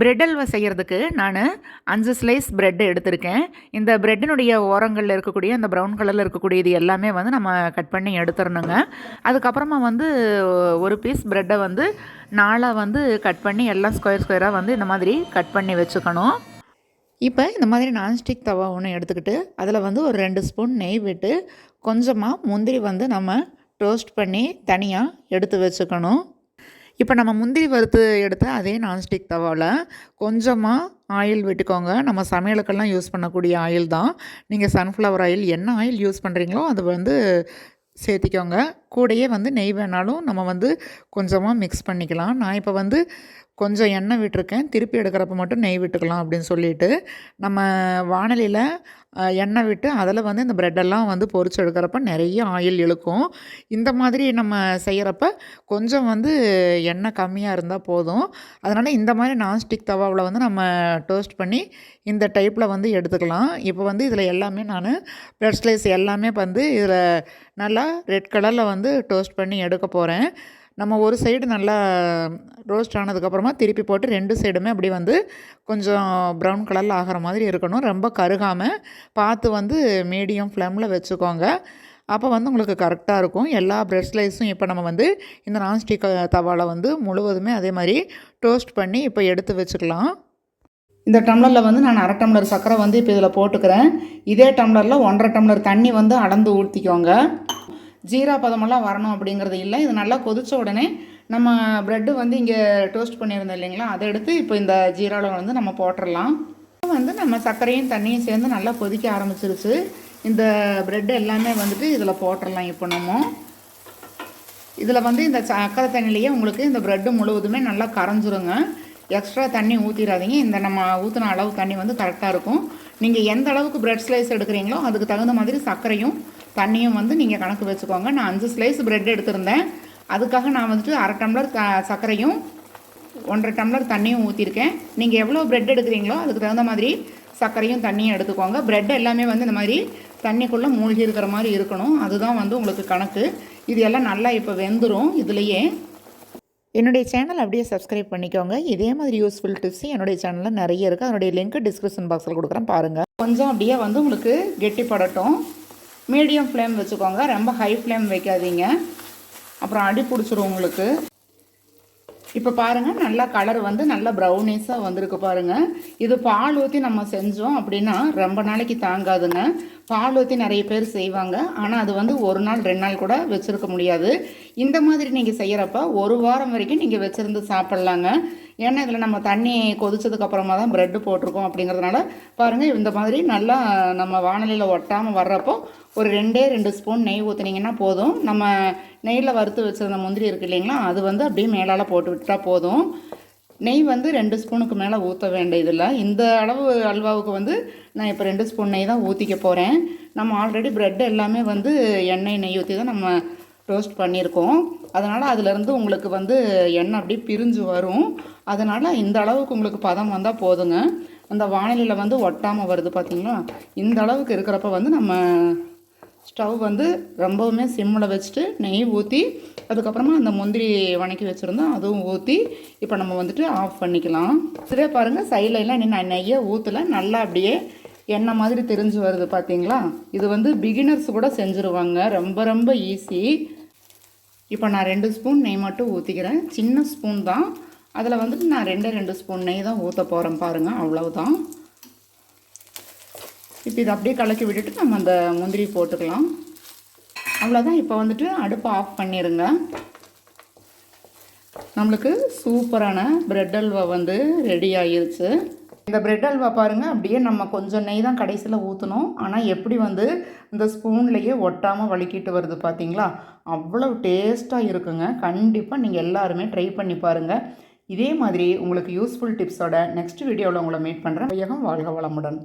Bread halwa செய்கிறதுக்கு நான் அஞ்சு ஸ்லைஸ் பிரெட் எடுத்திருக்கேன். இந்த பிரெட்டினுடைய ஓரங்களில் இருக்கக்கூடிய அந்த ப்ரௌன் கலரில் இருக்கக்கூடிய இது எல்லாமே வந்து நம்ம கட் பண்ணி எடுத்துடணுங்க அதுக்கப்புறமா வந்து ஒரு பீஸ் பிரெட்டை வந்து நாளாக வந்து கட் பண்ணி எல்லாம் ஸ்கொயர் ஸ்கொயராக வந்து இந்த மாதிரி கட் பண்ணி வச்சுக்கணும். இப்போ இந்த மாதிரி நான்ஸ்டிக் தவா ஒன்று எடுத்துக்கிட்டு அதில் வந்து ஒரு ரெண்டு ஸ்பூன் நெய் விட்டு கொஞ்சமாக முந்திரி வந்து நம்ம டோஸ்ட் பண்ணி தனியாக எடுத்து வச்சுக்கணும். இப்போ நம்ம முந்திரி வறுத்து எடுத்த அதே நான்ஸ்டிக் தவாவில் கொஞ்சமாக ஆயில் விட்டுக்கோங்க. நம்ம சமையலுக்கெல்லாம் யூஸ் பண்ணக்கூடிய ஆயில் தான் நீங்கள் சன்ஃப்ளவர் ஆயில் என்ன ஆயில் யூஸ் பண்ணுறீங்களோ அது வந்து சேர்த்திக்கோங்க. கூடயே வந்து நெய் வேணாலும் நம்ம வந்து கொஞ்சமாக மிக்ஸ் பண்ணிக்கலாம். நான் இப்போ வந்து கொஞ்சம் எண்ணெய் விட்டுருக்கேன். திருப்பி எடுக்கிறப்ப மட்டும் நெய் விட்டுக்கலாம் அப்படின்னு சொல்லிட்டு நம்ம வானலியில் எண்ணெய் விட்டு அதில் வந்து இந்த ப்ரெட்டெல்லாம் வந்து பொறிச்சு எடுக்கிறப்ப நிறைய ஆயில் இழுக்கும். இந்த மாதிரி நம்ம செய்கிறப்ப கொஞ்சம் வந்து எண்ணெய் கம்மியாக இருந்தால் போதும். அதனால் இந்த மாதிரி நான்ஸ்டிக் தவாவில் வந்து நம்ம டோஸ்ட் பண்ணி இந்த டைப்பில் வந்து எடுத்துக்கலாம். இப்போ வந்து இதில் எல்லாமே நான் ப்ரெட் ஸ்லைஸ் எல்லாமே வந்து இதில் நல்லா ரெட் கலரில் வந்து டோஸ்ட் பண்ணி எடுக்க போகிறேன் நம்ம ஒரு சைடு நல்லா ரோஸ்ட் ஆனதுக்கப்புறமா திருப்பி போட்டு ரெண்டு சைடுமே அப்படி வந்து கொஞ்சம் ப்ரௌன் கலரில் ஆகிற மாதிரி இருக்கணும். ரொம்ப கருகாமல் பார்த்து வந்து மீடியம் ஃப்ளேமில் வச்சுக்கோங்க. அப்போ வந்து உங்களுக்கு கரெக்டாக இருக்கும். எல்லா ப்ரெட் ஸ்லைஸும் இப்போ நம்ம வந்து இந்த நான்ஸ்டிக் தவாவில் வந்து முழுவதுமே அதே மாதிரி டோஸ்ட் பண்ணி இப்போ எடுத்து வச்சுக்கலாம். இந்த டம்ளரில் வந்து நான் அரை டம்ளர் சர்க்கரை வந்து இப்போ இதில் போட்டுக்கிறேன். இதே டம்ளரில் ஒன்றரை டம்ளர் தண்ணி வந்து அளந்து ஊற்றிக்கோங்க ஜீரா பதமெல்லாம் வரணும் அப்படிங்கிறது இல்லை. இது நல்லா கொதித்த உடனே நம்ம ப்ரெட்டு வந்து இங்கே டோஸ்ட் பண்ணியிருந்தோம் இல்லைங்களா? அதை எடுத்து இப்போ இந்த ஜீராவில் வந்து நம்ம போட்டுடலாம் வந்து நம்ம சர்க்கரையும் தண்ணியும் சேர்ந்து நல்லா கொதிக்க ஆரம்பிச்சிருச்சு. இந்த ப்ரெட் எல்லாமே வந்துட்டு இதில் போட்டுடலாம் இப்போ நம்ம. இதில் வந்து இந்த சக்கரை தண்ணிலேயே உங்களுக்கு இந்த ப்ரெட்டு முழுவதுமே நல்லா கரைஞ்சிருங்க. எக்ஸ்ட்ரா தண்ணி ஊற்றிடாதீங்க இந்த நம்ம ஊற்றின அளவு தண்ணி வந்து கரெக்டாக இருக்கும். நீங்கள் எந்த அளவுக்கு ப்ரெட் ஸ்லைஸ் எடுக்கிறீங்களோ அதுக்கு தகுந்த மாதிரி சர்க்கரையும் தண்ணியும் வந்து நீங்கள் கணக்கு வச்சுக்கோங்க. நான் அஞ்சு ஸ்லைஸ் ப்ரெட் எடுத்திருந்தேன். அதுக்காக நான் வந்துட்டு அரை டம்ளர் த சர்க்கரையும் ஒன்றரை டம்ளர் தண்ணியும் ஊற்றிருக்கேன் நீங்கள் எவ்வளோ ப்ரெட் எடுக்கிறீங்களோ அதுக்கு தகுந்த மாதிரி சர்க்கரையும் தண்ணியும் எடுத்துக்கோங்க. ப்ரெட் எல்லாமே வந்து இந்த மாதிரி தண்ணிக்குள்ளே மூழ்கி இருக்கிற மாதிரி இருக்கணும். அதுதான் வந்து உங்களுக்கு கணக்கு. இது எல்லாம் நல்லா இப்போ வெந்துடும் இதுலேயே. என்னுடைய சேனல் அப்படியே சப்ஸ்கிரைப் பண்ணிக்கோங்க. இதே மாதிரி யூஸ்ஃபுல் டிப்ஸ் என்னுடைய சேனலில் நிறைய இருக்குது அதனுடைய லிங்க் டிஸ்கிரிப்ஷன் பாக்ஸில் கொடுக்குறேன். பாருங்கள் கொஞ்சம் அப்படியே வந்து உங்களுக்கு கெட்டிப்படட்டும். மீடியம் ஃப்ளேம் வச்சுக்கோங்க. ரொம்ப ஹை ஃப்ளேம் வைக்காதீங்க. அப்புறம் அடி பிடிச்சிரும் உங்களுக்கு. இப்போ பாருங்கள் நல்லா கலர் வந்து நல்லா ப்ரௌனிஸாக வந்திருக்கு பாருங்கள் இது பால் ஊற்றி நம்ம செஞ்சோம் அப்படின்னா ரொம்ப நாளைக்கு தாங்காதுங்க. பால் ஊற்றி நிறைய பேர் செய்வாங்க. ஆனால் அது வந்து ஒரு நாள் ரெண்டு நாள் கூட வச்சுருக்க முடியாது. இந்த மாதிரி நீங்கள் செய்கிறப்ப ஒரு வாரம் வரைக்கும் நீங்கள் வச்சுருந்து சாப்பிட்லாங்க. ஏன்னா இதில் நம்ம தண்ணி கொதிச்சதுக்கு அப்புறமா தான் ப்ரெட்டு போட்டிருக்கோம் அப்படிங்கிறதுனால பாருங்கள் இந்த மாதிரி நல்லா நம்ம வானலியில் ஒட்டாமல் வர்றப்போ ஒரு ரெண்டே ரெண்டு ஸ்பூன் நெய் ஊற்றுனீங்கன்னா போதும். நம்ம நெய்யில் வறுத்து வச்சுருந்த முந்திரி இருக்குது இல்லைங்களா அது வந்து அப்படியே மேலால் போட்டு விட்டால் போதும். நெய் வந்து ரெண்டு ஸ்பூனுக்கு மேலே ஊற்ற வேண்டியதில்லை. இந்த அளவு அல்வாவுக்கு வந்து நான் இப்போ ரெண்டு ஸ்பூன் நெய் தான் ஊற்றிக்க போகிறேன் நம்ம ஆல்ரெடி ப்ரெட் எல்லாமே வந்து எண்ணெய் நெய் ஊற்றி தான் நம்ம ரோஸ்ட் பண்ணியிருக்கோம். அதனால் அதிலேருந்து உங்களுக்கு வந்து எண்ணெய் அப்படியே பிரிஞ்சு வரும். அதனால் இந்த அளவுக்கு உங்களுக்கு பதம் வந்தால் போதுங்க. அந்த வானிலையில் வந்து ஒட்டாமல் வருது பார்த்திங்களா இந்த அளவுக்கு இருக்கிறப்ப வந்து நம்ம ஸ்டவ் வந்து ரொம்பவுமே சிம்மில் வச்சுட்டு நெய் ஊற்றி அதுக்கப்புறமா அந்த முந்திரி வணக்கி வச்சுருந்தோம் அதுவும் ஊற்றி இப்போ நம்ம வந்துட்டு ஆஃப் பண்ணிக்கலாம். இதே பாருங்கள் சைட்லலாம் இன்னும் நான் நெய்யை ஊற்றலை நல்லா அப்படியே எண்ணெய் மாதிரி தெரிஞ்சு வருது பார்த்தீங்களா இது வந்து பிகினர்ஸ் கூட செஞ்சுருவாங்க. ரொம்ப ரொம்ப ஈஸி இப்போ நான் ரெண்டு ஸ்பூன் நெய் மட்டும் ஊற்றிக்கிறேன் சின்ன ஸ்பூன் தான். அதில் வந்துட்டு நான் ரெண்டே ரெண்டு ஸ்பூன் நெய் தான் ஊற்ற போகிறேன் பாருங்கள் அவ்வளவுதான். இப்போ இதை அப்படியே கலக்கி விட்டுட்டு நம்ம அந்த முந்திரி போட்டுக்கலாம். அவ்வளோதான் இப்போ வந்துட்டு அடுப்பை ஆஃப் பண்ணிடுங்க நம்மளுக்கு சூப்பரான ப்ரெட் அல்வா வந்து ரெடி ஆகிருச்சு இந்த பிரெட் அல்வா பாருங்கள் அப்படியே நம்ம கொஞ்சம் நெய் தான் கடைசியில் ஊற்றணும் ஆனால் எப்படி வந்து இந்த ஸ்பூன்லேயே ஒட்டாமல் வலிக்கிட்டு வருது பார்த்தீங்களா அவ்வளோ டேஸ்ட்டாக இருக்குங்க. கண்டிப்பாக நீங்கள் எல்லாருமே ட்ரை பண்ணி பாருங்கள் இதே மாதிரி உங்களுக்கு யூஸ்ஃபுல் டிப்ஸோட நெக்ஸ்ட் வீடியோவில் உங்களை மீட் பண்ணுறேன் வையகம் வாழ்க வளமுடன்.